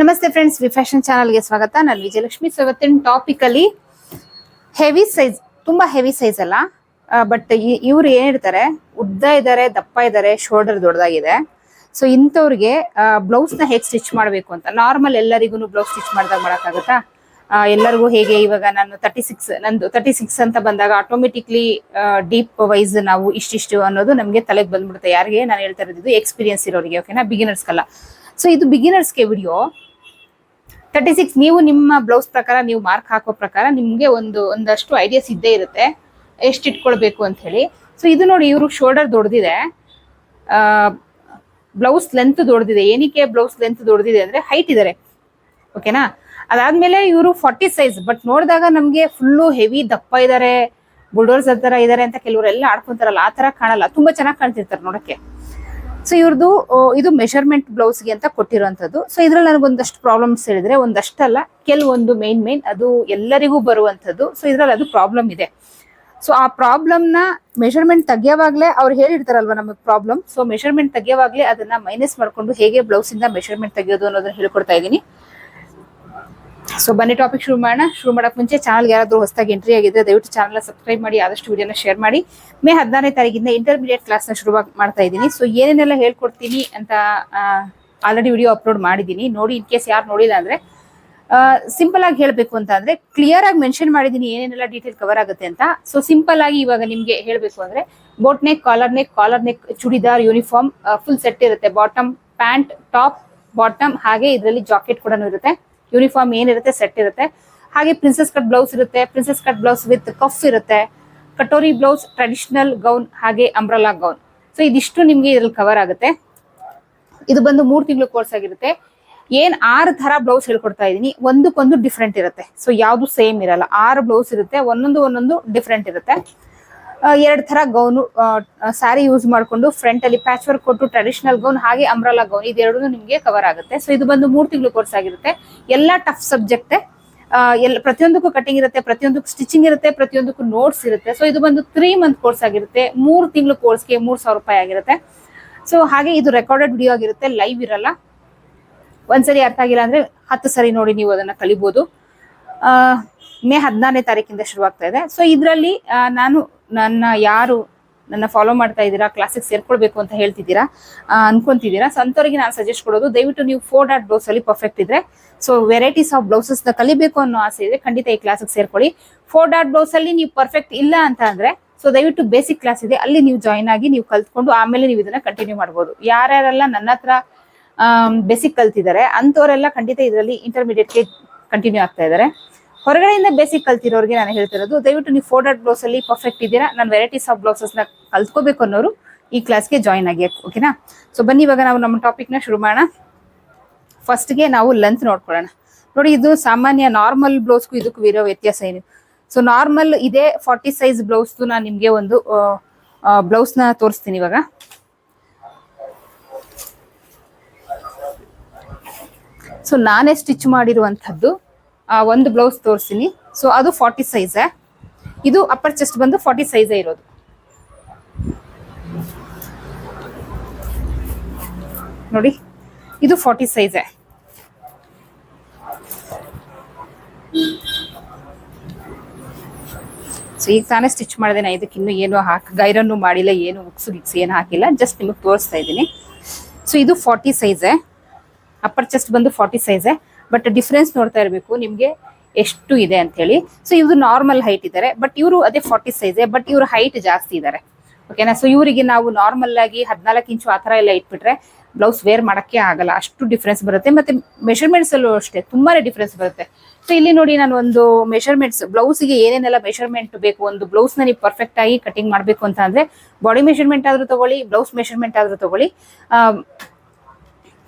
ನಮಸ್ತೆ friends V fashion ಚಾನಲ್ಗೆ ಸ್ವಾಗತ. ನಾನು ವಿಜಯಲಕ್ಷ್ಮಿ. ಸೊ ಇವತ್ತಿನ ಟಾಪಿಕ್ ಅಲ್ಲಿ ಹೆವಿ ಸೈಜ್ ತುಂಬಾ ಹೆವಿ ಸೈಜ್ ಅಲ್ಲ. ಬಟ್ ಇವ್ರು ಏನ್ ಹೇಳ್ತಾರೆ? ಉದ್ದ ಇದ್ದಾರೆ ದಪ್ಪ ಇದ್ದಾರೆ ಶೋಲ್ಡರ್ ದೊಡ್ಡದಾಗಿದೆ. ಸೊ ಇಂಥವ್ರಿಗೆ ಬ್ಲೌಸ್ನ ಹೇಗೆ ಸ್ಟಿಚ್ ಮಾಡಬೇಕು ಅಂತ. ನಾರ್ಮಲ್ ಎಲ್ಲರಿಗೂ ಬ್ಲೌಸ್ ಸ್ಟಿಚ್ ಮಾಡಿದಾಗ ಮಾಡೋಕ್ಕಾಗತ್ತಾ? ಎಲ್ಲರಿಗೂ ಹೇಗೆ ಇವಾಗ ನಾನು ತರ್ಟಿ ಸಿಕ್ಸ್ ನಂದು ತರ್ಟಿ ಸಿಕ್ಸ್ ಅಂತ ಬಂದಾಗ ಆಟೋಮೆಟಿಕ್ಲಿ ಡೀಪ್ ವೈಸ್ ನಾವು ಇಷ್ಟಿಷ್ಟು ಅನ್ನೋದು ನಮಗೆ ತಲೆಗೆ ಬಂದ್ಬಿಡುತ್ತೆ. ಯಾರಿಗೆ? ನಾನು ಹೇಳ್ತಾ ಇರೋದು ಎಕ್ಸ್ಪೀರಿಯನ್ಸ್ ಇರೋರಿಗೆ ಓಕೆನಾ ಬಿಗಿನರ್ಸ್ಗಲ್ಲ ಸೊ ಇದು ಬಿಗಿನರ್ಸ್ಗೆ ವಿಡಿಯೋ ತರ್ಟಿ ಸಿಕ್ಸ್ ನೀವು ನಿಮ್ಮ ಬ್ಲೌಸ್ ಪ್ರಕಾರ, ನೀವು ಮಾರ್ಕ್ ಹಾಕೋ ಪ್ರಕಾರ ನಿಮಗೆ ಒಂದು, ಒಂದಷ್ಟು ಐಡಿಯಾಸ್ ಇದ್ದೇ ಇರುತ್ತೆ. ಎಷ್ಟು ಇಟ್ಕೊಳ್ಬೇಕು ಅಂತ ಹೇಳಿ. ಸೊ ಇದು ನೋಡಿ ಇವರು ಶೋಲ್ಡರ್ ದೊಡ್ಡದಿದೆ ಬ್ಲೌಸ್ ಲೆಂತ್ ದೊಡ್ದಿದೆ. ಏನಕ್ಕೆ ಬ್ಲೌಸ್ ಲೆಂತ್ ದೊಡ್ದಿದೆ ಅಂದ್ರೆ ಹೈಟ್ ಇದ್ದಾರೆ ಓಕೆನಾ ಅದಾದ್ಮೇಲೆ ಇವರು ಫಾರ್ಟಿ ಸೈಜ್ ಬಟ್ ನೋಡಿದಾಗ ನಮಗೆ ಫುಲ್ಲು ಹೆವಿ ದಪ್ಪ ಇದ್ದಾರೆ ಬುಲ್ಡೋರ್ಸ್ ತರ ಇದ್ದಾರೆ ಅಂತ ಕೆಲವರೆಲ್ಲ ಆಡ್ಕೊಂತಾರಲ್ಲ, ಆ ತರ ಕಾಣಲ್ಲ. ತುಂಬಾ ಚೆನ್ನಾಗಿ ಕಾಣ್ತಿರ್ತಾರೆ ನೋಡಕ್ಕೆ. ಸೊ ಇವ್ರದ್ದು ಇದು ಮೆಷರ್ಮೆಂಟ್ ಬ್ಲೌಸ್ಗೆ ಅಂತ ಕೊಟ್ಟಿರುವಂತದ್ದು ಸೊ ಇದ್ರಲ್ಲಿ ನನಗೆ ಒಂದಷ್ಟು ಪ್ರಾಬ್ಲಮ್ಸ್ ಹೇಳಿದ್ರೆ, ಒಂದಷ್ಟಲ್ಲ, ಕೆಲವೊಂದು ಮೇನ್ ಮೇನ್ ಅದು ಎಲ್ಲರಿಗೂ ಬರುವಂತದ್ದು ಸೊ ಇದ್ರಲ್ಲಿ ಅದು ಪ್ರಾಬ್ಲಮ್ ಇದೆ. ಸೊ ಆ ಪ್ರಾಬ್ಲಮ್ನ ಮೆಷರ್ಮೆಂಟ್ ತೆಗಿಯೋವಾಗ್ಲೇ ಅವ್ರು ಹೇಳಿರ್ತಾರಲ್ವ ನಮಗೆ ಪ್ರಾಬ್ಲಮ್ ಸೊ ಮೆಷರ್ಮೆಂಟ್ ತೆಗಿಯೋವಾಗ್ಲೇ ಅದನ್ನ ಮೈನಸ್ ಮಾಡ್ಕೊಂಡು ಹೇಗೆ ಬ್ಲೌಸ್ ಇಂದ ಮೆಷರ್ಮೆಂಟ್ ತೆಗೆಯೋದು ಅನ್ನೋದನ್ನ ಹೇಳ್ಕೊಡ್ತಾ ಇದ್ದೀನಿ. ಸೊ ಬನ್ನಿ ಟಾಪಿಕ್ ಶುರು ಮಾಡೋಣ. ಶುರು ಮಾಡಕ್ ಮುಂಚೆ ಚಾನಲ್ಗೆ ಯಾರಾದ್ರು ಹೊಸದಾಗಿ ಎಂಟ್ರಿ ಆಗಿದ್ರೆ ದಯವಿಟ್ಟು ಚಾನಲ್ ಸಬ್ಸ್ಕ್ರೈಬ್ ಮಾಡಿ, ಆದಷ್ಟು ವಿಡಿಯೋನ ಶೇರ್ ಮಾಡಿ. ಮೇ ಹದಿನಾರನೇ ತಾರೀಕಿಂದ ಇಂಟರ್ಮೀಡಿಯೇಟ್ ಕ್ಲಾಸ್ನ ಶುರು ಮಾಡ್ತಾ ಇದ್ದೀನಿ. ಸೊ ಏನೇನೆಲ್ಲ ಹೇಳ್ಕೊಡ್ತೀನಿ ಅಂತ ಆಲ್ರೆಡಿ ವಿಡಿಯೋ ಅಪ್ಲೋಡ್ ಮಾಡಿದ್ದೀನಿ. ನೋಡಿ ಇನ್ ಕೇಸ್ ಯಾರು ನೋಡಿಲ್ಲ ಅಂದ್ರೆ ಸಿಂಪಲ್ ಆಗಿ ಹೇಳಬೇಕು ಅಂತ ಅಂದ್ರೆ ಕ್ಲಿಯರ್ ಆಗಿ ಮೆನ್ಷನ್ ಮಾಡಿದ್ದೀನಿ, ಏನೇನೆಲ್ಲ ಡೀಟೇಲ್ ಕವರ್ ಆಗುತ್ತೆ ಅಂತ. ಸೊ ಸಿಂಪಲ್ ಆಗಿ ಇವಾಗ ನಿಮ್ಗೆ ಹೇಳಬೇಕು ಅಂದ್ರೆ boat neck collar neck collar neck churidar uniform full set ಇರುತ್ತೆ. ಬಾಟಮ್ ಪ್ಯಾಂಟ್ ಟಾಪ್ ಬಾಟಮ್ ಹಾಗೆ ಇದರಲ್ಲಿ ಜಾಕೆಟ್ ಕೂಡ ಇರುತ್ತೆ. ಯೂನಿಫಾರ್ಮ್ ಏನಿರುತ್ತೆ ಸೆಟ್ ಇರುತ್ತೆ. ಹಾಗೆ ಪ್ರಿನ್ಸೆಸ್ ಕಟ್ ಬ್ಲೌಸ್ ಇರುತ್ತೆ princess cut blouse with cuff ಇರುತ್ತೆ. ಕಟೋರಿ ಬ್ಲೌಸ್ ಟ್ರೆಡಿಷನಲ್ ಗೌನ್ ಹಾಗೆ ಅಂಬ್ರಲಾ ಗೌನ್ ಸೊ ಇದಿಷ್ಟು ನಿಮ್ಗೆ ಇದ್ರಲ್ಲಿ ಕವರ್ ಆಗುತ್ತೆ. ಇದು ಬಂದು ಮೂರು ತಿಂಗಳು ಕೋರ್ಸ್ ಆಗಿರುತ್ತೆ. ಏನ್ ಆರು ತರ ಬ್ಲೌಸ್ ಹೇಳ್ಕೊಡ್ತಾ ಇದೀನಿ. ಒಂದಕ್ಕೊಂದು ಡಿಫ್ರೆಂಟ್ ಇರುತ್ತೆ. ಸೊ ಯಾವ್ದು ಸೇಮ್ ಇರಲ್ಲ. ಆರು ಬ್ಲೌಸ್ ಇರುತ್ತೆ, ಒಂದೊಂದು ಒಂದೊಂದು ಡಿಫ್ರೆಂಟ್ ಇರುತ್ತೆ. ಎರಡು ತರ ಗೌನು ಸ್ಯಾರಿ ಯೂಸ್ ಮಾಡ್ಕೊಂಡು ಫ್ರಂಟ್ ಅಲ್ಲಿ ಪ್ಯಾಚ್ ವರ್ಕ್ ಕೊಟ್ಟು ಟ್ರೆಡಿಷನಲ್ ಗೌನ್ ಹಾಗೆ ಅಂಬ್ರಲಾ ಗೌನ್ ಇದೆರಡು ನಿಮಗೆ ಕವರ್ ಆಗುತ್ತೆ. ಸೊ ಇದು ಬಂದು ಮೂರು ತಿಂಗಳು ಕೋರ್ಸ್ ಆಗಿರುತ್ತೆ. ಎಲ್ಲ ಟಫ್ ಸಬ್ಜೆಕ್ಟ್ ಎಲ್ಲ, ಪ್ರತಿಯೊಂದಕ್ಕೂ ಕಟಿಂಗ್ ಇರುತ್ತೆ, ಪ್ರತಿಯೊಂದಕ್ಕೂ ಸ್ಟಿಚಿಂಗ್ ಇರುತ್ತೆ, ಪ್ರತಿಯೊಂದಕ್ಕೂ ನೋಟ್ಸ್ ಇರುತ್ತೆ. ಸೊ ಇದು ಬಂದು ತ್ರೀ ಮಂತ್ ಕೋರ್ಸ್ ಆಗಿರುತ್ತೆ. ಮೂರು ತಿಂಗಳು ಕೋರ್ಸ್ಗೆ ಮೂರು ಸಾವಿರ ರೂಪಾಯಿ ಆಗಿರುತ್ತೆ. ಸೊ ಹಾಗೆ ಇದು ರೆಕಾರ್ಡೆಡ್ ವಿಡಿಯೋ ಆಗಿರುತ್ತೆ ಲೈವ್ ಇರಲ್ಲ. ಒಂದ್ಸರಿ ಅರ್ಥ ಆಗಿಲ್ಲ ಅಂದ್ರೆ ಹತ್ತು ಸರಿ ನೋಡಿ ನೀವು ಅದನ್ನ ಕಲಿಬಹುದು ಮೇ ಹದಿನಾರನೇ ತಾರೀಕಿಂದ ಶುರುವಾಗ್ತಾ ಇದೆ. ಸೊ ಇದರಲ್ಲಿ ನಾನು ನನ್ನ ಯಾರು ನನ್ನ ಫಾಲೋ ಮಾಡ್ತಾ ಇದ್ದೀರಾ ಕ್ಲಾಸಿಗೆ ಸೇರ್ಕೊಳ್ಬೇಕು ಅಂತ ಹೇಳ್ತಿದ್ದೀರಾ ಅನ್ಕೊಂತಿದ್ದೀರಾ ಸೊ ಅಂಥವ್ರಿಗೆ ನಾನು ಸಜೆಸ್ಟ್ ಕೊಡೋದು, ದಯವಿಟ್ಟು ನೀವು ಫೋರ್ ಡಾಟ್ ಬ್ಲೌಸ್ ಅಲ್ಲಿ ಪರ್ಫೆಕ್ಟ್ ಇದ್ರೆ ಸೊ ವೆರೈಟೀಸ್ ಆಫ್ ಬ್ಲೌಸಸ್ನ ಕಲಿಬೇಕು ಅನ್ನೋ ಆಸೆ ಇದೆ ಖಂಡಿತ ಈ ಕ್ಲಾಸಿಗೆ ಸೇರ್ಕೊಳ್ಳಿ. ಫೋರ್ ಡಾಟ್ ಬ್ಲೌಸ್ ಅಲ್ಲಿ ನೀವು ಪರ್ಫೆಕ್ಟ್ ಇಲ್ಲ ಅಂತ ಅಂದ್ರೆ ಸೊ ದಯವಿಟ್ಟು ಬೇಸಿಕ್ ಕ್ಲಾಸ್ ಇದೆ, ಅಲ್ಲಿ ನೀವು ಜಾಯಿನ್ ಆಗಿ ನೀವು ಕಲ್ತ್ಕೊಂಡು ಆಮೇಲೆ ನೀವು ಇದನ್ನ ಕಂಟಿನ್ಯೂ ಮಾಡ್ಬೋದು. ಯಾರ್ಯಾರೆಲ್ಲ ನನ್ನ ಹತ್ರ ಬೇಸಿಕ್ ಕಲ್ತಿದ್ದಾರೆ, ಅಂಥವರೆಲ್ಲ ಖಂಡಿತ ಇದರಲ್ಲಿ ಇಂಟರ್ಮೀಡಿಯೇಟ್ಗೆ ಕಂಟಿನ್ಯೂ ಆಗ್ತಾ ಇದ್ದಾರೆ. ಹೊರಗಡೆಯಿಂದ ಬೇಸಿಕ್ ಕಲ್ತಿರೋರಿಗೆ ನಾನು ಹೇಳ್ತಿರೋದು, ದಯವಿಟ್ಟು ನೀವು ಫೋರ್ ಡಾಟ್ ಬ್ಲೌಸ್ ಅಲ್ಲಿ ಪರ್ಫೆಕ್ಟ್ ಇದ್ದೀರಾ, ನಾನು ವೆರೈಟೀಸ್ ಆಫ್ ಬ್ಲೌಸಸ್ನ ಕಲ್ತ್ಕೋಬೇಕು ಅನ್ನೋರು ಈ ಕ್ಲಾಸ್ಗೆ ಜಾಯಿನ್ ಆಗಿ ಓಕೆನಾ ಸೊ ಬನ್ನಿ, ಇವಾಗ ನಾವು ನಮ್ಮ ಟಾಪಿಕ್ನ ಶುರು ಮಾಡೋಣ. ಫಸ್ಟ್ಗೆ ನಾವು ಲೆಂತ್ ನೋಡ್ಕೊಳ್ಳೋಣ. ನೋಡಿ, ಇದು ಸಾಮಾನ್ಯ ನಾರ್ಮಲ್ ಬ್ಲೌಸ್ಗೂ ಇದಕ್ಕೂ ಇರೋ ವ್ಯತ್ಯಾಸ ಏನು? ಸೊ ನಾರ್ಮಲ್ ಇದೇ ಫಾರ್ಟಿ ಸೈಜ್ ಬ್ಲೌಸ್ ನಾನು ನಿಮಗೆ ಒಂದು ಬ್ಲೌಸ್ನ ತೋರಿಸ್ತೀನಿ ಇವಾಗ. ಸೊ ನಾನೇ ಸ್ಟಿಚ್ ಮಾಡಿರುವಂಥದ್ದು ಒಂದು ಬ್ಲೌಸ್ ತೋರಿಸ್ತೀನಿ ಸೊ ಅದು ಫಾರ್ಟಿ ಸೈಜ್ ಇದು ಅಪ್ಪರ್ ಚೆಸ್ಟ್ ಬಂದು ಫಾರ್ಟಿ ಸೈಜೇ ಇರೋದು. ನೋಡಿ, ಇದು ಫಾರ್ಟಿ ಸೈಜೇ ಸೊ ಈಗ ತಾನೇ ಸ್ಟಿಚ್ ಮಾಡಿದೆ, ನಾ ಇದಕ್ಕೆ ಇನ್ನೂ ಏನು ಹಾಕಿ ಗೈರನ್ನು ಮಾಡಿಲ್ಲ, ಏನು ಉಕ್ಸು ಗಿಕ್ಸ್ ಏನು ಹಾಕಿಲ್ಲ ಜಸ್ಟ್ ನಿಮಗೆ ತೋರಿಸ್ತಾ ಇದ್ದೀನಿ. ಸೊ ಇದು ಫಾರ್ಟಿ ಸೈಜೇ ಅಪ್ಪರ್ ಚೆಸ್ಟ್ ಬಂದು ಫಾರ್ಟಿ ಸೈಜೇ ಬಟ್ ಡಿಫ್ರೆನ್ಸ್ ನೋಡ್ತಾ ಇರಬೇಕು ನಿಮಗೆ ಎಷ್ಟು ಇದೆ ಅಂತ ಹೇಳಿ. ಸೊ ಇವ್ರು ನಾರ್ಮಲ್ ಹೈಟ್ ಇದ್ದಾರೆ ಬಟ್ ಇವರು ಅದೇ ಫಾರ್ಟಿ ಸೈಜ್ ಬಟ್ ಇವ್ರ ಹೈಟ್ ಜಾಸ್ತಿ ಇದ್ದಾರೆ. ಓಕೆನಾ ಸೊ ಇವರಿಗೆ ನಾವು ನಾರ್ಮಲ್ ಆಗಿ ಹದಿನಾಲ್ಕು ಇಂಚು ಆ ಥರ ಎಲ್ಲ ಇಟ್ಬಿಟ್ರೆ ಬ್ಲೌಸ್ ವೇರ್ ಮಾಡಕ್ಕೆ ಆಗಲ್ಲ. ಅಷ್ಟು ಡಿಫ್ರೆನ್ಸ್ ಬರುತ್ತೆ. ಮತ್ತೆ ಮೆಷರ್ಮೆಂಟ್ಸ್ ಅಲ್ಲೂ ಅಷ್ಟೇ, ತುಂಬಾನೇ ಡಿಫ್ರೆನ್ಸ್ ಬರುತ್ತೆ. ಸೊ ಇಲ್ಲಿ ನೋಡಿ ನಾನು ಒಂದು ಮೆಷರ್ಮೆಂಟ್ಸ್ ಬ್ಲೌಸ್ಗೆ ಏನೇನೆಲ್ಲ ಮೆಷರ್ಮೆಂಟ್ ಬೇಕು, ಒಂದು ಬ್ಲೌಸ್ನ ನೀವು ಪರ್ಫೆಕ್ಟ್ ಆಗಿ ಕಟಿಂಗ್ ಮಾಡಬೇಕು ಅಂತ ಅಂದ್ರೆ ಬಾಡಿ ಮೆಷರ್ಮೆಂಟ್ ಆದ್ರೂ ತಗೊಳ್ಳಿ ಬ್ಲೌಸ್ ಮೆಷರ್ಮೆಂಟ್ ಆದ್ರೂ ತಗೊಳ್ಳಿ.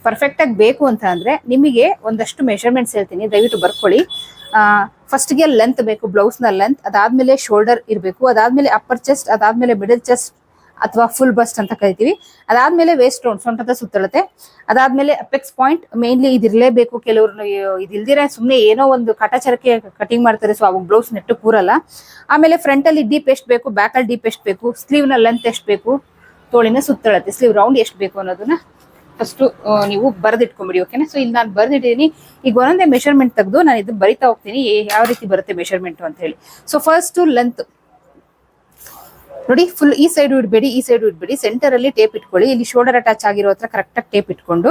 ಪರ್ಫೆಕ್ಟ್ ಆಗಿ ಬೇಕು ಅಂತ ಅಂದ್ರೆ ನಿಮಗೆ ಒಂದಷ್ಟು ಮೆಷರ್ಮೆಂಟ್ಸ್ ಹೇಳ್ತೀನಿ. ದಯವಿಟ್ಟು ಬರ್ಕೊಳ್ಳಿ. ಫಸ್ಟ್ಗೆ ಲೆಂತ್ ಬೇಕು ಬ್ಲೌಸ್ನ ಲೆಂತ್ ಅದಾದ್ಮೇಲೆ ಶೋಲ್ಡರ್ ಇರಬೇಕು, ಅದಾದ್ಮೇಲೆ ಅಪ್ಪರ್ ಚೆಸ್ಟ್ ಅದಾದ್ಮೇಲೆ ಮಿಡಲ್ ಚೆಸ್ಟ್ ಅಥವಾ ಫುಲ್ ಬಸ್ಟ್ ಅಂತ ಕರಿತೀವಿ. ಅದಾದ್ಮೇಲೆ ವೇಸ್ಟ್ ರೌಂಡ್ ಸೊಂಟದ ಸುತ್ತಳತೆ. ಅದಾದ್ಮೇಲೆ ಅಪೆಕ್ಸ್ ಪಾಯಿಂಟ್ ಮೇನ್ಲಿ ಇದಿರಲೇಬೇಕು ಕೆಲವ್ರು ಇದಿಲ್ದಿರ ಸುಮ್ಮನೆ ಏನೋ ಒಂದು ಕಟಾಚರಕ್ಕೆ ಕಟಿಂಗ್ ಮಾಡ್ತಾರೆ ಸೊ ಅವಾಗ ಬ್ಲೌಸ್ ನೆಟ್ಟು ಕೂರಲ್ಲ. ಆಮೇಲೆ ಫ್ರಂಟ್ ಅಲ್ಲಿ ಡೀಪ್ ಎಷ್ಟು ಬೇಕು ಬ್ಯಾಕ್ ಅಲ್ಲಿ ಡೀಪ್ ಎಷ್ಟು ಬೇಕು ಸ್ಲೀವ್ನ ಲೆಂತ್ ಎಷ್ಟು ಬೇಕು, ತೋಳಿನ ಸುತ್ತಳತೆ. ಸ್ಲೀವ್ ರೌಂಡ್ ಎಷ್ಟು ಬೇಕು ಅನ್ನೋದನ್ನ ಫಸ್ಟ್ ನೀವು ಬರೆದಿಟ್ಕೊಂಬಿಡಿ ಓಕೆನಾ ಸೊ ಇಲ್ಲಿ ನಾನು ಬರೆದಿಟ್ಟಿದ್ದೀನಿ ಈಗ ಒಂದೊಂದೇ ಮೆಷರ್ಮೆಂಟ್ ತೆಗೆದು ನಾನು ಇದು ಬರಿತಾ ಹೋಗ್ತೀನಿ ಯಾವ ರೀತಿ ಬರುತ್ತೆ ಮೆಷರ್ಮೆಂಟ್ ಅಂತ ಹೇಳಿ. ಸೊ ಫಸ್ಟ್ ಲೆಂತ್ ನೋಡಿ ಫುಲ್ ಈ ಸೈಡ್ ಇಡಬೇಡಿ, ಈ ಸೈಡ್ ಇಡಬೇಡಿ. ಸೆಂಟರ್ ಅಲ್ಲಿ ಟೇಪ್ ಇಟ್ಕೊಳ್ಳಿ. ಇಲ್ಲಿ ಶೋಲ್ಡರ್ ಅಟ್ಯಾಚ್ ಆಗಿರೋ ಹತ್ರ ಕರೆಕ್ಟಾಗಿ ಟೇಪ್ ಇಟ್ಕೊಂಡು.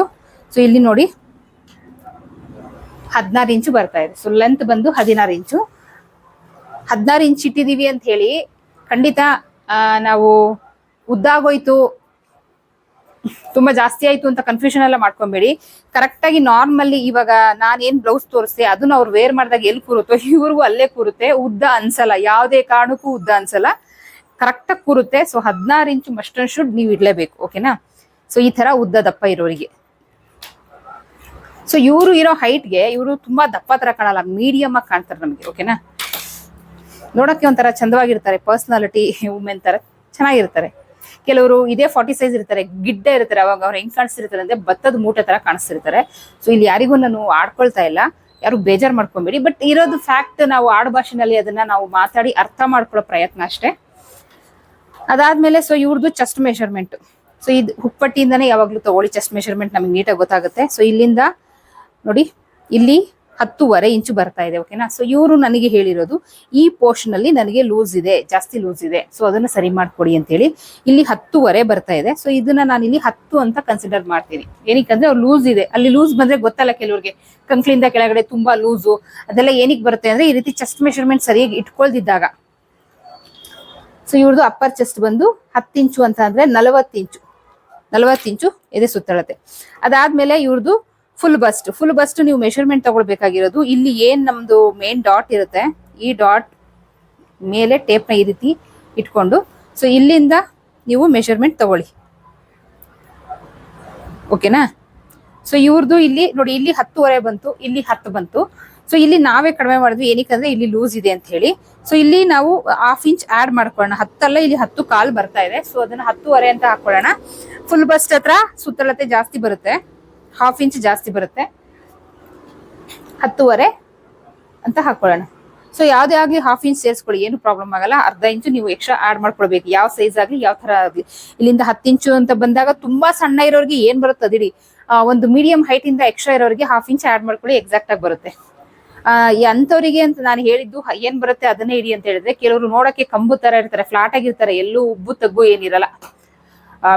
ಸೊ ಇಲ್ಲಿ ನೋಡಿ, ಹದಿನಾರು ಇಂಚು ಬರ್ತಾ ಇದೆ. ಸೊ ಲೆಂತ್ ಬಂದು ಹದಿನಾರು ಇಂಚು. ಹದಿನಾರು ಇಂಚ್ ಇಟ್ಟಿದ್ದೀವಿ ಅಂತ ಹೇಳಿ ಖಂಡಿತ ನಾವು ಉದ್ದಾಗೋಯ್ತು. ತುಂಬಾ ಜಾಸ್ತಿ ಆಯ್ತು ಅಂತ ಕನ್ಫ್ಯೂಷನ್ ಎಲ್ಲ ಮಾಡ್ಕೊಂಬೇಡಿ. ಕರೆಕ್ಟ್ ಆಗಿ ನಾರ್ಮಲ್ಲಿ ಇವಾಗ ನಾನ್ ಏನ್ ಬ್ಲೌಸ್ ತೋರಿಸ್ತೆ ಅದನ್ನ ಅವ್ರು ವೇರ್ ಮಾಡಿದಾಗ ಎಲ್ಲಿ ಕೂರುತ್ತೋ, ಇವ್ರಿಗೂ ಅಲ್ಲೇ ಕೂರುತ್ತೆ, ಉದ್ದ ಅನ್ಸಲ್ಲ, ಯಾವುದೇ ಕಾರಣಕ್ಕೂ ಉದ್ದ ಅನ್ಸಲ್ಲ. ಕರೆಕ್ಟ್ ಆಗಿ ಕೂರುತ್ತೆ ಸೊ ಹದಿನಾರು ಇಂಚು ಮಸ್ಟನ್ ಶುಡ್ ನೀವು ಇಡ್ಲೇಬೇಕು ಓಕೆನಾ ಸೊ ಈ ತರ ಉದ್ದ ದಪ್ಪ ಇರೋರಿಗೆ. ಸೊ ಇವರು ಇರೋ ಹೈಟ್ಗೆ ಇವರು ತುಂಬಾ ದಪ್ಪ ತರ ಕಾಣಲ್ಲ ಮೀಡಿಯಮ್ ಆಗಿ ಕಾಣ್ತಾರೆ ನಮಗೆ ಓಕೆನಾ ನೋಡಕ್ಕೆ ಒಂಥರ ಚಂದವಾಗಿರ್ತಾರೆ ಪರ್ಸನಾಲಿಟಿ ವುಮೆನ್ ತರ, ಚೆನ್ನಾಗಿರ್ತಾರೆ. ಕೆಲವರು ಇದೇ ಫಾರ್ಟಿ ಸೈಜ್ ಇರ್ತಾರೆ, ಗಿಡ್ಡ ಇರ್ತಾರೆ, ಅವಾಗ ಅವ್ರು ಹೆಂಗ್ ಕಾಣಿಸ್ತಿರ್ತಾರೆ ಅಂದ್ರೆ ಭತ್ತದ ಮೂಟೆ ತರ ಕಾಣಿಸ್ತಿರ್ತಾರೆ. ಸೊ ಇಲ್ಲಿ ಯಾರಿಗೂ ನಾನು ಆಡ್ಕೊಳ್ತಾ ಇಲ್ಲ, ಯಾರು ಬೇಜಾರ್ ಮಾಡ್ಕೊಂಬೇಡಿ ಬಟ್ ಇರೋದು ಫ್ಯಾಕ್ಟ್ ನಾವು ಆಡು ಭಾಷೆನಲ್ಲಿ ಅದನ್ನ ನಾವು ಮಾತಾಡಿ ಅರ್ಥ ಮಾಡ್ಕೊಳ್ಳೋ ಪ್ರಯತ್ನ ಅಷ್ಟೇ. ಅದಾದ್ಮೇಲೆ ಸೊ ಇವ್ರದ್ದು ಚೆಸ್ಟ್ ಮೆಷರ್ಮೆಂಟ್ ಸೊ ಇದು ಹುಪ್ಪಟ್ಟಿಯಿಂದನೇ ಯಾವಾಗ್ಲೂ ತಗೊಳ್ಳಿ ಚೆಸ್ಟ್ ಮೆಷರ್ಮೆಂಟ್ ನಮಗೆ ನೀಟಾಗಿ ಗೊತ್ತಾಗುತ್ತೆ. ಸೊ ಇಲ್ಲಿಂದ ನೋಡಿ, ಇಲ್ಲಿ ಹತ್ತೂವರೆ ಇಂಚು ಬರ್ತಾ ಇದೆ ಓಕೆನಾ ಸೊ ಇವರು ನನಗೆ ಹೇಳಿರೋದು, ಈ ಪೋರ್ಷನ್ ಅಲ್ಲಿ ನನಗೆ ಲೂಸ್ ಇದೆ, ಜಾಸ್ತಿ ಲೂಸ್ ಇದೆ. ಸೊ ಅದನ್ನ ಸರಿ ಮಾಡ್ಕೊಡಿ ಅಂತ ಹೇಳಿ ಇಲ್ಲಿ ಹತ್ತೂವರೆ ಬರ್ತಾ ಇದೆ. ಸೊ ಇದನ್ನ ನಾನು ಇಲ್ಲಿ ಹತ್ತು ಅಂತ ಕನ್ಸಿಡರ್ ಮಾಡ್ತೀನಿ. ಏನಕ್ಕಂದ್ರೆ ಅವ್ರು ಲೂಸ್ ಇದೆ. ಅಲ್ಲಿ ಲೂಸ್ ಬಂದ್ರೆ ಗೊತ್ತಲ್ಲ ಕೆಲವರಿಗೆ. ಕಂಕ್ಲಿಂದ ಕೆಳಗಡೆ ತುಂಬಾ ಲೂಸು ಅದೆಲ್ಲ ಏನಕ್ಕೆ ಬರುತ್ತೆ ಅಂದ್ರೆ ಈ ರೀತಿ ಚೆಸ್ಟ್ ಮೆಷರ್ಮೆಂಟ್ ಸರಿಯಾಗಿ ಇಟ್ಕೊಳ್ದಿದ್ದಾಗ. ಸೊ ಇವ್ರದ್ದು ಅಪ್ಪರ್ ಚೆಸ್ಟ್ ಬಂದು ಹತ್ತು ಇಂಚು ಅಂತ ಅಂದ್ರೆ ನಲವತ್ತು ಇಂಚು ನಲವತ್ತು ಇಂಚು ಎದೆ ಸುತ್ತಳತೆ. ಅದಾದ್ಮೇಲೆ ಇವ್ರದ್ದು ಫುಲ್ ಬಸ್ಟ್ ಫುಲ್ ಬಸ್ಟ್ ನೀವು ಮೆಷರ್ಮೆಂಟ್ ತಗೊಳ್ಬೇಕಾಗಿರೋದು. ಇಲ್ಲಿ ಏನ್ ನಮ್ದು ಮೇನ್ ಡಾಟ್ ಇರುತ್ತೆ, ಈ ಡಾಟ್ ಮೇಲೆ ಟೇಪ್ನ ಈ ರೀತಿ ಇಟ್ಕೊಂಡು ಸೊ ಇಲ್ಲಿಂದ ನೀವು ಮೆಷರ್ಮೆಂಟ್ ತಗೊಳ್ಳಿ. ಓಕೆನಾ ಸೊ ಇವ್ರದ್ದು ಇಲ್ಲಿ, ನೋಡಿ ಇಲ್ಲಿ ಹತ್ತುವರೆ ಬಂತು, ಇಲ್ಲಿ ಹತ್ತು ಬಂತು. ಸೊ ಇಲ್ಲಿ ನಾವೇ ಕಡಿಮೆ ಮಾಡಿದ್ವಿ, ಏನಕ್ಕಂದ್ರೆ ಇಲ್ಲಿ ಲೂಸ್ ಇದೆ ಅಂತ ಹೇಳಿ. ಸೊ ಇಲ್ಲಿ ನಾವು ಹಾಫ್ ಇಂಚ್ ಆಡ್ ಮಾಡ್ಕೊಳ್ಳೋಣ. ಹತ್ತಲ್ಲ, ಇಲ್ಲಿ ಹತ್ತು ಕಾಲ್ ಬರ್ತಾ ಇದೆ. ಸೊ ಅದನ್ನ ಹತ್ತುವರೆ ಅಂತ ಹಾಕೊಳ್ಳೋಣ. ಫುಲ್ ಬಸ್ಟ್ ಹತ್ರ ಸುತ್ತಳತೆ ಜಾಸ್ತಿ ಬರುತ್ತೆ. ಹಾಫ್ ಇಂಚ್ ಜಾಸ್ತಿ ಬರುತ್ತೆ. ಹತ್ತುವರೆ ಅಂತ ಹಾಕೊಳ್ಳೋಣ. ಸೊ ಯಾವ್ದೇ ಆಗಲಿ ಹಾಫ್ ಇಂಚ್ ಸೇರಿಸ್ಕೊಳ್ಳಿ ಏನು ಪ್ರಾಬ್ಲಮ್ ಆಗಲ್ಲ. ಅರ್ಧ ಇಂಚು ನೀವು ಎಕ್ಸ್ಟ್ರಾ ಆಡ್ ಮಾಡ್ಕೊಳ್ಬೇಕು. ಯಾವ ಸೈಜ್ ಆಗಲಿ ಯಾವ ತರ ಆಗಲಿ. ಇಲ್ಲಿಂದ ಹತ್ತು ಇಂಚು ಅಂತ ಬಂದಾಗ ತುಂಬಾ ಸಣ್ಣ ಇರೋರಿಗೆ ಏನ್ ಬರುತ್ತೆ ಅದಿಡಿ? ಒಂದು ಮೀಡಿಯಂ ಹೈಟ್ ಇಂದ ಎಕ್ಸ್ಟ್ರಾ ಇರೋರಿಗೆ ಹಾಫ್ ಇಂಚ್ ಆಡ್ ಮಾಡ್ಕೊಳ್ಳಿ ಎಕ್ಸಾಕ್ಟ್ ಆಗಿ ಬರುತ್ತೆ. ಅಂಥವರಿಗೆ ಅಂತ ನಾನು ಹೇಳಿದ್ದು ಏನ್ ಬರುತ್ತೆ ಅದನ್ನೇ ಇಡಿ ಅಂತ ಹೇಳಿದ್ರೆ, ಕೆಲವರು ನೋಡಕ್ಕೆ ಕಂಬು ತರ ಇರ್ತಾರೆ ಫ್ಲಾಟ್ ಆಗಿರ್ತಾರೆ, ಎಲ್ಲೂ ಉಬ್ಬು ತಗ್ಗು ಏನಿರಲ್ಲ.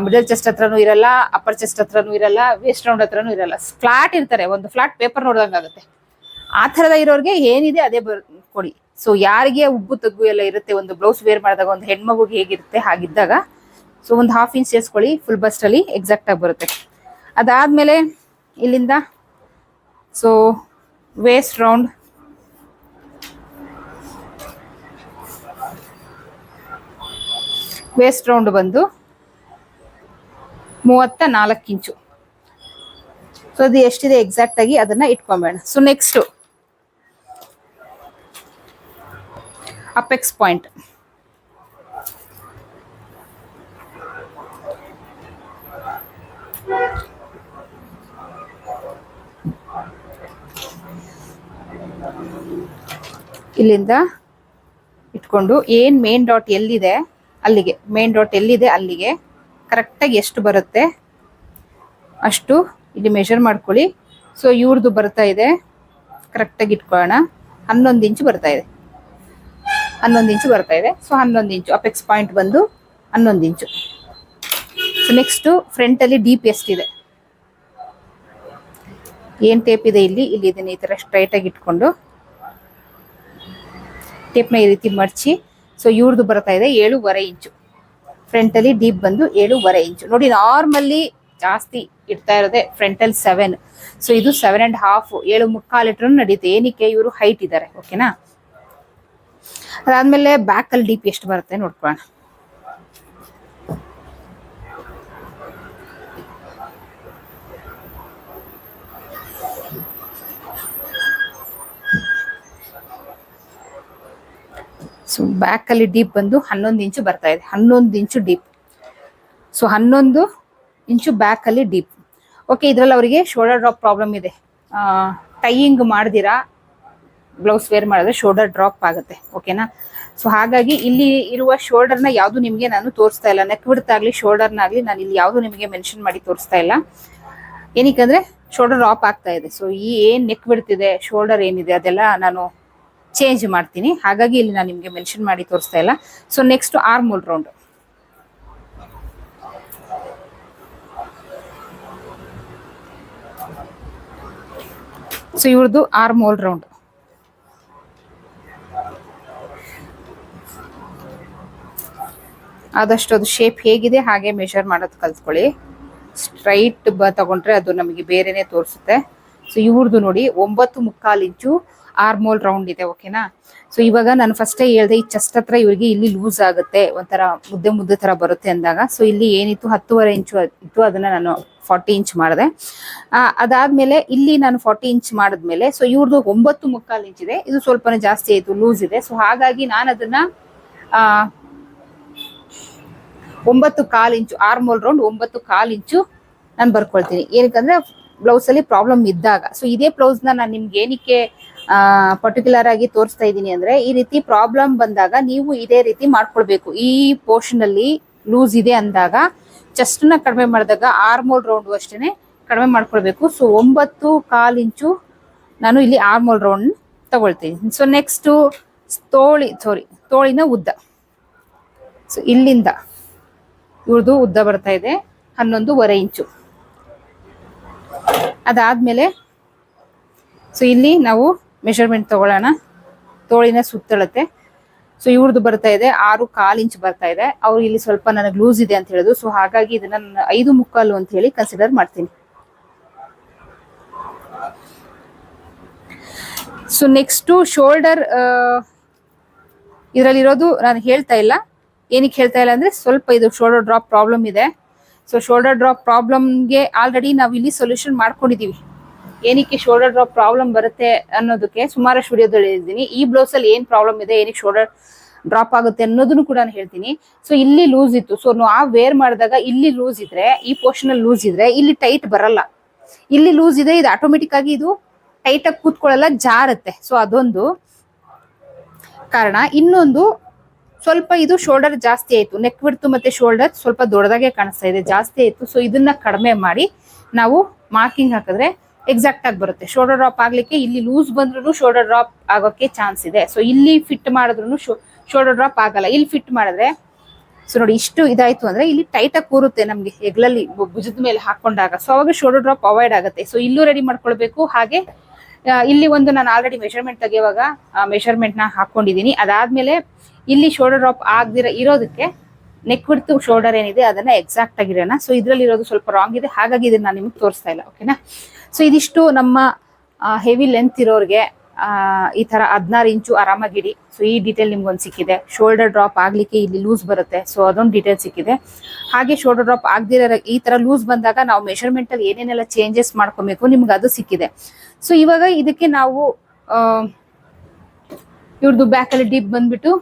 ಮಿಡಲ್ ಚೆಸ್ಟ್ ಹತ್ರನೂ ಇರಲ್ಲ ಅಪ್ಪರ್ ಚೆಸ್ಟ್ ಹತ್ರನೂ ಇರಲ್ಲ ವೇಸ್ಟ್ ರೌಂಡ್ ಹತ್ರನೂ ಇರಲ್ಲ. ಫ್ಲಾಟ್ ಇರ್ತಾರೆ, ಒಂದು ಫ್ಲಾಟ್ ಪೇಪರ್ ನೋಡ್ದಂಗಾಗುತ್ತೆ ಆ ಥರದ ಇರೋರಿಗೆ ಏನಿದೆ ಅದೇ ಬರ್, ಕೊಡಿ. ಸೊ ಯಾರಿಗೆ ಉಬ್ಬು, ತಗ್ಗು ಎಲ್ಲ ಇರುತ್ತೆ, ಒಂದು ಬ್ಲೌಸ್ ವೇರ್ ಮಾಡಿದಾಗ ಒಂದು ಹೆಣ್ಮಗುಗೆ ಹೇಗಿರುತ್ತೆ ಹಾಗಿದ್ದಾಗ ಸೊ ಒಂದು ಹಾಫ್ ಇಂಚ್ ಸೇರಿಸ್ಕೊಳ್ಳಿ ಫುಲ್ ಬಸ್ಟಲ್ಲಿ ಎಕ್ಸಾಕ್ಟಾಗಿ ಬರುತ್ತೆ. ಅದಾದಮೇಲೆ ಇಲ್ಲಿಂದ so waist round waist round ಬಂದು ಮೂವತ್ತ ನಾಲ್ಕು ಇಂಚು. ಸೊ ಅದು ಎಷ್ಟಿದೆ ಎಕ್ಸಾಕ್ಟ್ ಆಗಿ ಅದನ್ನ ಇಟ್ಕೊಂಬೇಡ. ಸೊ ನೆಕ್ಸ್ಟ್ ಅಪೆಕ್ಸ್ ಪಾಯಿಂಟ್ ಇಲ್ಲಿಂದ ಇಟ್ಕೊಂಡು ಏನ್ ಮೇನ್ ಡಾಟ್ ಎಲ್ಲಿದೆ? ಅಲ್ಲಿಗೆ. ಮೇನ್ ಡಾಟ್ ಎಲ್ಲಿದೆ? ಅಲ್ಲಿಗೆ. ಕರೆಕ್ಟಾಗಿ ಎಷ್ಟು ಬರುತ್ತೆ ಅಷ್ಟು ಇಲ್ಲಿ ಮೆಷರ್ ಮಾಡ್ಕೊಳ್ಳಿ. ಸೊ ಇವ್ರದ್ದು ಬರ್ತಾ ಇದೆ. ಕರೆಕ್ಟಾಗಿ ಇಟ್ಕೊಳ್ಳೋಣ. ಹನ್ನೊಂದು ಇಂಚು ಬರ್ತಾ ಇದೆ. ಹನ್ನೊಂದು ಇಂಚು ಬರ್ತಾ ಇದೆ. ಸೊ ಹನ್ನೊಂದು ಇಂಚು. ಅಪೆಕ್ಸ್ ಪಾಯಿಂಟ್ ಬಂದು ಹನ್ನೊಂದು ಇಂಚು. ಸೊ ನೆಕ್ಸ್ಟು ಫ್ರಂಟಲ್ಲಿ ಡೀಪ್ ಎಷ್ಟಿದೆ ಏನು ಟೇಪ್ ಇದೆ ಇಲ್ಲಿ? ಇಲ್ಲಿ ಇದನ್ನು ಈ ಥರ ಸ್ಟ್ರೈಟಾಗಿ ಇಟ್ಕೊಂಡು ಟೇಪ್ನ ಈ ರೀತಿ ಮಡಚಿ ಸೊ ಇವ್ರದ್ದು ಬರ್ತಾ ಇದೆ ಏಳುವರೆ ಇಂಚು. ಫ್ರಂಟಲ್ಲಿ ಡೀಪ್ ಬಂದು ಏಳುವರೆ ಇಂಚು ನೋಡಿ ನಾರ್ಮಲ್ಲಿ ಜಾಸ್ತಿ ಇಡ್ತಾ ಇರೋದೆ ಫ್ರಂಟಲ್ ಸೆವೆನ್ ಸೊ ಇದು ಸೆವೆನ್ ಅಂಡ್ ಹಾಫ್ ಏಳು ಮುಕ್ಕಾಲು ಲೀಟರ್ ನಡೀತೆ. ಏನಕ್ಕೆ? ಇವರು ಹೈಟ್ ಇದ್ದಾರೆ ಓಕೆನಾ ಅದಾದಮೇಲೆ ಬ್ಯಾಕ್ ಅಲ್ಲಿ ಡೀಪ್ ಎಷ್ಟು ಬರುತ್ತೆ ನೋಡ್ಕೊಳ್ಳೋಣ. ಸೊ ಬ್ಯಾಕ್ ಅಲ್ಲಿ ಡೀಪ್ ಬಂದು ಹನ್ನೊಂದು ಇಂಚು ಬರ್ತಾ ಇದೆ. ಹನ್ನೊಂದು ಇಂಚು ಡೀಪ್ ಸೊ ಹನ್ನೊಂದು ಇಂಚು ಬ್ಯಾಕ್ ಅಲ್ಲಿ ಡೀಪ್ ಓಕೆ ಇದ್ರಲ್ಲಿ ಅವರಿಗೆ ಶೋಲ್ಡರ್ ಡ್ರಾಪ್ ಪ್ರಾಬ್ಲಮ್ ಇದೆ. ಟೈಯಿಂಗ್ ಮಾಡ್ದಿರಾ ಬ್ಲೌಸ್ ವೇರ್ ಮಾಡಿದ್ರೆ ಶೋಲ್ಡರ್ ಡ್ರಾಪ್ ಆಗುತ್ತೆ. ಓಕೆನಾ ಸೊ ಹಾಗಾಗಿ ಇಲ್ಲಿ ಇರುವ ಶೋಲ್ಡರ್ನ ಯಾವುದು ನಿಮಗೆ ನಾನು ತೋರಿಸ್ತಾ ಇಲ್ಲ. ನೆಕ್ ಬಿಡ್ತಾಗ್ಲಿ ಶೋಲ್ಡರ್ನಾಗ್ಲಿ ನಾನು ಇಲ್ಲಿ ಯಾವುದು ನಿಮಗೆ ಮೆನ್ಷನ್ ಮಾಡಿ ತೋರಿಸ್ತಾ ಇಲ್ಲ. ಏನಕ್ಕಂದ್ರೆ ಶೋಲ್ಡರ್ ಡ್ರಾಪ್ ಆಗ್ತಾ ಇದೆ. ಸೊ ಈ ಏನ್ ನೆಕ್ ಬಿಡ್ತಿದೆ ಶೋಲ್ಡರ್ ಏನಿದೆ ಅದೆಲ್ಲ ನಾನು ಚೇಂಜ್ ಮಾಡ್ತೀನಿ. ಹಾಗಾಗಿ ಇಲ್ಲಿ ನಾನು ನಿಮಗೆ ಮೆನ್ಷನ್ ಮಾಡಿ ತೋರಿಸ್ತಾ ಇಲ್ಲ. So next arm round so ಇವ್ರದ್ದು ಆರ್ಮ್ ರೌಂಡ್ ಆದಷ್ಟು ಅದು ಶೇಪ್ ಹೇಗಿದೆ, ಹಾಗೆ ಮೆಷರ್ ಮಾಡೋದು ಕಲ್ತ್ಕೊಳ್ಳಿ. ಸ್ಟ್ರೈಟ್ ಬ ತಗೊಂಡ್ರೆ ಅದು ನಮಗೆ ಬೇರೆನೆ ತೋರಿಸುತ್ತೆ. ಸೊ ಇವ್ರದ್ದು ನೋಡಿ, ಒಂಬತ್ತು ಮುಕ್ಕಾಲು ಇಂಚು ಆರ್ಮೋಲ್ ರೌಂಡ್ ಇದೆ ಓಕೆನಾ ಸೊ ಇವಾಗ ನಾನು ಫಸ್ಟೇ ಹೇಳಿದೆ, ಈ ಚೆಸ್ಟ್ ಹತ್ರ ಇವರಿಗೆ ಇಲ್ಲಿ ಲೂಸ್ ಆಗುತ್ತೆ, ಒಂಥರ ಮುದ್ದೆ ಮುದ್ದೆ ತರ ಬರುತ್ತೆ ಅಂದಾಗ. ಸೊ ಇಲ್ಲಿ ಏನಿತ್ತು, ಹತ್ತುವರೆ ಇಂಚು ಇತ್ತು, ಅದನ್ನ ನಾನು ಫಾರ್ಟಿ ಇಂಚ್ ಮಾಡಿದೆ. ಅದಾದ್ಮೇಲೆ ಇಲ್ಲಿ ನಾನು ಫಾರ್ಟಿ ಇಂಚ್ ಮಾಡಿದ್ಮೇಲೆ ಸೊ ಇವ್ರದ್ದು ಒಂಬತ್ತು ಮುಕ್ಕಾಲು ಇಂಚ್ ಇದೆ, ಇದು ಸ್ವಲ್ಪನೇ ಜಾಸ್ತಿ ಆಯ್ತು ಲೂಸ್ ಇದೆ. ಸೊ ಹಾಗಾಗಿ ನಾನು ಅದನ್ನ ಒಂಬತ್ತು ಕಾಲು ಇಂಚು ಆರ್ಮೋಲ್ ರೌಂಡ್ ಒಂಬತ್ತು ಕಾಲು ಇಂಚು ನಾನು ಬರ್ಕೊಳ್ತೀನಿ. ಏನಕ್ಕಂದ್ರೆ ಬ್ಲೌಸ್ ಅಲ್ಲಿ ಪ್ರಾಬ್ಲಮ್ ಇದ್ದಾಗ. ಸೊ ಇದೇ ಬ್ಲೌಸ್ನ ನಾನು ನಿಮ್ಗೆ ಏನಕ್ಕೆ ಪರ್ಟಿಕ್ಯುಲರ್ ಆಗಿ ತೋರಿಸ್ತಾ ಇದ್ದೀನಿ ಅಂದ್ರೆ, ಈ ರೀತಿ ಪ್ರಾಬ್ಲಮ್ ಬಂದಾಗ ನೀವು ಇದೇ ರೀತಿ ಮಾಡ್ಕೊಳ್ಬೇಕು. ಈ ಪೋರ್ಷನ್ ಅಲ್ಲಿ ಲೂಸ್ ಇದೆ ಅಂದಾಗ ಚೆಸ್ಟ್ನ ಕಡಿಮೆ ಮಾಡಿದಾಗ ಆರ್ಮೋಲ್ ರೌಂಡ್ ಅಷ್ಟೇನೆ ಕಡಿಮೆ ಮಾಡ್ಕೊಳ್ಬೇಕು. ಸೊ ಒಂಬತ್ತು ಕಾಲು ಇಂಚು ನಾನು ಇಲ್ಲಿ ಆರ್ಮೋಲ್ ರೌಂಡ್ ತಗೊಳ್ತೀನಿ. ಸೊ ನೆಕ್ಸ್ಟ್ ತೋಳಿ ಸಾರಿ ತೋಳಿನ ಉದ್ದ. ಸೊ ಇಲ್ಲಿಂದ ಇವ್ರದ್ದು ಉದ್ದ ಬರ್ತಾ ಇದೆ, ಹನ್ನೊಂದೂವರೆ ಇಂಚು. ಅದಾದ್ಮೇಲೆ ಸೊ ಇಲ್ಲಿ ನಾವು ಮೆಷರ್ಮೆಂಟ್ ತಗೊಳ್ಳೋಣ. ತೋಳಿನ ಸುತ್ತಳತೆ ಸೊ ಇವ್ರದ್ದು ಬರ್ತಾ ಇದೆ, ಆರು ಕಾಲು ಇಂಚ್ ಬರ್ತಾ ಇದೆ. ಅವ್ರು ಇಲ್ಲಿ ಸ್ವಲ್ಪ ನನಗೆ ಲೂಸ್ ಇದೆ ಅಂತ ಹೇಳಿದ್ರು ಸೊ ಹಾಗಾಗಿ ಇದನ್ನ ನಾನು ಐದು ಮುಕ್ಕಾಲು ಅಂತ ಹೇಳಿ ಕನ್ಸಿಡರ್ ಮಾಡ್ತೀನಿ. ಸೊ ನೆಕ್ಸ್ಟು ಶೋಲ್ಡರ್ ಇದರಲ್ಲಿರೋದು ನಾನು ಹೇಳ್ತಾ ಇಲ್ಲ. ಏನಕ್ಕೆ ಹೇಳ್ತಾ ಇಲ್ಲ ಅಂದ್ರೆ ಸ್ವಲ್ಪ ಇದು ಶೋಲ್ಡರ್ ಡ್ರಾಪ್ ಪ್ರಾಬ್ಲಮ್ ಇದೆ. ಸೊ ಶೋಲ್ಡರ್ ಡ್ರಾಪ್ ಪ್ರಾಬ್ಲಮ್ಗೆ ಆಲ್ರೆಡಿ ನಾವು ಇಲ್ಲಿ ಸೊಲ್ಯೂಷನ್ ಮಾಡ್ಕೊಂಡಿದೀವಿ. ಏನಕ್ಕೆ ಶೋಲ್ಡರ್ ಡ್ರಾಪ್ ಪ್ರಾಬ್ಲಮ್ ಬರುತ್ತೆ ಅನ್ನೋದಕ್ಕೆ ಸುಮಾರಷ್ಟು ವಿಡಿಯೋದಲ್ಲಿ ಹೇಳಿದ್ದೀನಿ. ಈ ಬ್ಲೌಸ್ ಅಲ್ಲಿ ಏನ್ ಪ್ರಾಬ್ಲಮ್ ಇದೆ, ಏನಕ್ಕೆ ಶೋಲ್ಡರ್ ಡ್ರಾಪ್ ಆಗುತ್ತೆ ಅನ್ನೋದನ್ನು ಕೂಡ ನಾನು ಹೇಳ್ತೀನಿ. ಸೊ ಇಲ್ಲಿ ಲೂಸ್ ಇತ್ತು. ಸೊ ಆ ವೇರ್ ಮಾಡಿದಾಗ ಇಲ್ಲಿ ಲೂಸ್ ಇದ್ರೆ, ಈ ಪೋರ್ಷನ್ ಅಲ್ಲಿ ಲೂಸ್ ಇದ್ರೆ ಇಲ್ಲಿ ಟೈಟ್ ಬರಲ್ಲ. ಇಲ್ಲಿ ಲೂಸ್ ಇದೆ ಇದು ಆಟೋಮೆಟಿಕ್ ಆಗಿ ಇದು ಟೈಟ್ ಆಗಿ ಕೂತ್ಕೊಳ್ಳಲ್ಲ, ಜಾರುತ್ತೆ. ಸೊ ಅದೊಂದು ಕಾರಣ. ಇನ್ನೊಂದು, ಸ್ವಲ್ಪ ಇದು ಶೋಲ್ಡರ್ ಜಾಸ್ತಿ ಆಯ್ತು. ನೆಕ್ ಬಿಡ್ತು ಮತ್ತೆ ಶೋಲ್ಡರ್ ಸ್ವಲ್ಪ ದೊಡ್ಡದಾಗೆ ಕಾಣಿಸ್ತಾ ಇದೆ, ಜಾಸ್ತಿ ಆಯ್ತು. ಸೊ ಇದನ್ನ ಕಡಿಮೆ ಮಾಡಿ ನಾವು ಮಾರ್ಕಿಂಗ್ ಹಾಕಿದ್ರೆ ಎಕ್ಸಾಕ್ಟ್ ಆಗಿ ಬರುತ್ತೆ. ಶೋಲ್ಡರ್ ಡ್ರಾಪ್ ಆಗ್ಲಿಕ್ಕೆ ಇಲ್ಲಿ ಲೂಸ್ ಬಂದ್ರೂ ಶೋಲ್ಡರ್ ಡ್ರಾಪ್ ಆಗೋಕೆ ಚಾನ್ಸ್ ಇದೆ. ಸೊ ಇಲ್ಲಿ ಫಿಟ್ ಮಾಡಿದ್ರು ಶೋಲ್ಡರ್ ಡ್ರಾಪ್ ಆಗಲ್ಲ. ಇಲ್ಲಿ ಫಿಟ್ ಮಾಡಿದ್ರೆ ಸೊ ನೋಡಿ ಇಷ್ಟು ಇದಾಯ್ತು ಅಂದ್ರೆ ಇಲ್ಲಿ ಟೈಟ್ ಆಗಿ ಕೂರುತ್ತೆ ನಮ್ಗೆ ಹೆಗ್ಲಲ್ಲಿ ಭುಜದ ಮೇಲೆ ಹಾಕೊಂಡಾಗ ಸೊ ಅವಾಗ ಶೋಲ್ಡರ್ ಡ್ರಾಪ್ ಅವಾಯ್ಡ್ ಆಗುತ್ತೆ. ಸೊ ಇಲ್ಲೂ ರೆಡಿ ಮಾಡ್ಕೊಳ್ಬೇಕು. ಹಾಗೆ ಇಲ್ಲಿ ಒಂದು ನಾನು ಆಲ್ರೆಡಿ ಮೆಷರ್ಮೆಂಟ್ ತೆಗೆಯುವಾಗ ಮೆಷರ್ಮೆಂಟ್ನ ಹಾಕೊಂಡಿದೀನಿ ಅದಾದ್ಮೇಲೆ ಇಲ್ಲಿ ಶೋಲ್ಡರ್ ಡ್ರಾಪ್ ಆಗದಿರ ಇರೋದಕ್ಕೆ ನೆಕ್ ಬಿಡ್ತು ಶೋಲ್ಡರ್ ಏನಿದೆ, ಅದನ್ನ ಎಕ್ಸಾಕ್ಟ್ ಆಗಿರೋಣ ಸೊ ಇದ್ರಲ್ಲಿ ಇರೋದು ಸ್ವಲ್ಪ ರಾಂಗ್ ಇದೆ. ಹಾಗಾಗಿ ಇದನ್ನ ನಾನು ನಿಮ್ಗೆ ತೋರಿಸ್ತಾ ಇಲ್ಲ. ಓಕೆನಾ ಸೊ ಇದಿಷ್ಟು ನಮ್ಮ ಹೆವಿ ಲೆಂತ್ ಇರೋರಿಗೆ ಈ ತರ ಹದಿನಾರು ಇಂಚು ಆರಾಮಾಗಿಡಿ. ಸೊ ಈ ಡೀಟೇಲ್ ನಿಮ್ಗೊಂದು ಸಿಕ್ಕಿದೆ. ಶೋಲ್ಡರ್ ಡ್ರಾಪ್ ಆಗ್ಲಿಕ್ಕೆ ಇಲ್ಲಿ ಲೂಸ್ ಬರುತ್ತೆ. ಸೊ ಅದೊಂದು ಡೀಟೇಲ್ ಸಿಕ್ಕಿದೆ. ಹಾಗೆ ಶೋಲ್ಡರ್ ಡ್ರಾಪ್ ಆಗದಿರೋ ಈ ತರ ಲೂಸ್ ಬಂದಾಗ ನಾವು ಮೆಷರ್ಮೆಂಟ್ ಅಲ್ಲಿ ಏನೇನೆಲ್ಲ ಚೇಂಜಸ್ ಮಾಡ್ಕೊಬೇಕು, ನಿಮ್ಗೆ ಅದು ಸಿಕ್ಕಿದೆ. ಸೊ ಇವಾಗ ಇದಕ್ಕೆ ನಾವು ಇವ್ರದ್ದು ಬ್ಯಾಕ್ ಅಲ್ಲಿ ಡೀಪ್ ಬಂದ್ಬಿಟ್ಟು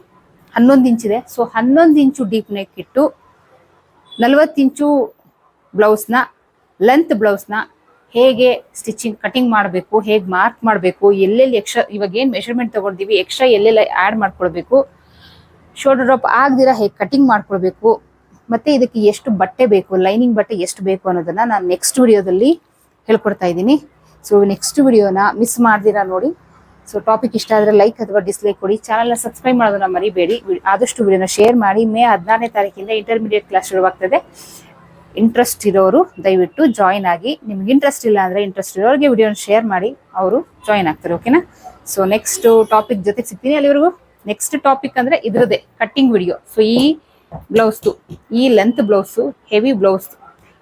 ಹನ್ನೊಂದು ಇಂಚಿದೆ. ಸೊ ಹನ್ನೊಂದು ಇಂಚು ಡೀಪ್ ನೆಕ್ ಇಟ್ಟು ನಲವತ್ತು ಇಂಚು ಬ್ಲೌಸ್ನ ಲೆಂತ್ ಬ್ಲೌಸ್ನ ಹೇಗೆ ಸ್ಟಿಚಿಂಗ್ ಕಟಿಂಗ್ ಮಾಡಬೇಕು, ಹೇಗೆ ಮಾರ್ಕ್ ಮಾಡಬೇಕು, ಎಲ್ಲೆಲ್ಲಿ ಎಕ್ಸ್ಟ್ರಾ ಇವಾಗ ಏನು ಮೆಷರ್ಮೆಂಟ್ ತಗೊಂಡಿದ್ದೀವಿ ಎಕ್ಸ್ಟ್ರಾ ಎಲ್ಲೆಲ್ಲ ಆ್ಯಡ್ ಮಾಡ್ಕೊಳ್ಬೇಕು. ಶೋಲ್ಡರ್ ಡ್ರಾಪ್ ಆಗದಿರ ಹೇಗೆ ಕಟಿಂಗ್ ಮಾಡ್ಕೊಳ್ಬೇಕು, ಮತ್ತು ಇದಕ್ಕೆ ಎಷ್ಟು ಬಟ್ಟೆ ಬೇಕು ಲೈನಿಂಗ್ ಬಟ್ಟೆ ಎಷ್ಟು ಬೇಕು ಅನ್ನೋದನ್ನು ನಾನು ನೆಕ್ಸ್ಟ್ ವಿಡಿಯೋದಲ್ಲಿ ಹೇಳ್ಕೊಡ್ತಾ ಇದ್ದೀನಿ. ಸೊ ನೆಕ್ಸ್ಟ್ ವಿಡಿಯೋನ ಮಿಸ್ ಮಾಡ್ದಿರಾ ನೋಡಿ. ಸೊ ಟಾಪಿಕ್ ಇಷ್ಟ ಆದರೆ ಲೈಕ್ ಅಥವಾ ಡಿಸ್ಲೈಕ್ ಕೊಡಿ. ಚಾನಲ್ನ ಸಬ್ಸ್ಕ್ರೈಬ್ ಮಾಡೋದನ್ನ ಮರಿಬೇಡಿ. ಆದಷ್ಟು ವಿಡಿಯೋನ ಶೇರ್ ಮಾಡಿ. ಮೇ ಹದಿನಾರನೇ ತಾರೀಕಿಂದ ಇಂಟರ್ಮೀಡಿಯೇಟ್ ಕ್ಲಾಸ್ ಶುರುವಾಗ್ತದೆ. ಇಂಟ್ರೆಸ್ಟ್ ಇರೋರು ದಯವಿಟ್ಟು ಜಾಯಿನ್ ಆಗಿ. ನಿಮ್ಗೆ ಇಂಟ್ರೆಸ್ಟ್ ಇಲ್ಲ ಅಂದರೆ ಇಂಟ್ರೆಸ್ಟ್ ಇರೋರಿಗೆ ವಿಡಿಯೋನ ಶೇರ್ ಮಾಡಿ, ಅವರು ಜಾಯಿನ್ ಆಗ್ತಾರೆ ಓಕೆನಾ ಸೊ ನೆಕ್ಸ್ಟ್ ಟಾಪಿಕ್ ಜೊತೆ ಸಿಗ್ತೀನಿ ಅಲ್ಲಿವರೆಗೂ. ನೆಕ್ಸ್ಟ್ ಟಾಪಿಕ್ ಅಂದರೆ ಇದ್ರದೇ ಕಟ್ಟಿಂಗ್ ವಿಡಿಯೋ ಸೊ ಈ ಬ್ಲೌಸ್ದು ಈ length blouse heavy blouse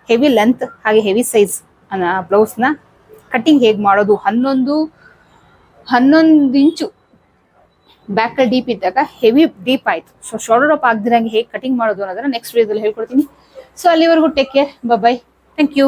heavy length ಹಾಗೆ ಹೆವಿ ಸೈಜ್ ಬ್ಲೌಸ್ನ ಕಟ್ಟಿಂಗ್ ಹೇಗೆ ಮಾಡೋದು? ಹನ್ನೊಂದು ಹನ್ನೊಂದು ಇಂಚು ಬ್ಯಾಕಲ್ಲಿ ಡೀಪ್ ಇದ್ದಾಗ ಹೆವಿ ಡೀಪ್ ಆಯ್ತು. ಸೊ ಶೋಲ್ಡರ್ ಅಪ್ ಆಗದಿರಂಗೆ ಹೇಗೆ ಕಟ್ಟಿಂಗ್ ಮಾಡೋದು ಅನ್ನೋದನ್ನ ನೆಕ್ಸ್ಟ್ ವಿಡಿಯೋದಲ್ಲಿ ಹೇಳ್ಕೊಡ್ತೀನಿ. ಸೊ ಅಲ್ಲಿವರೆಗೂ take care bye thank you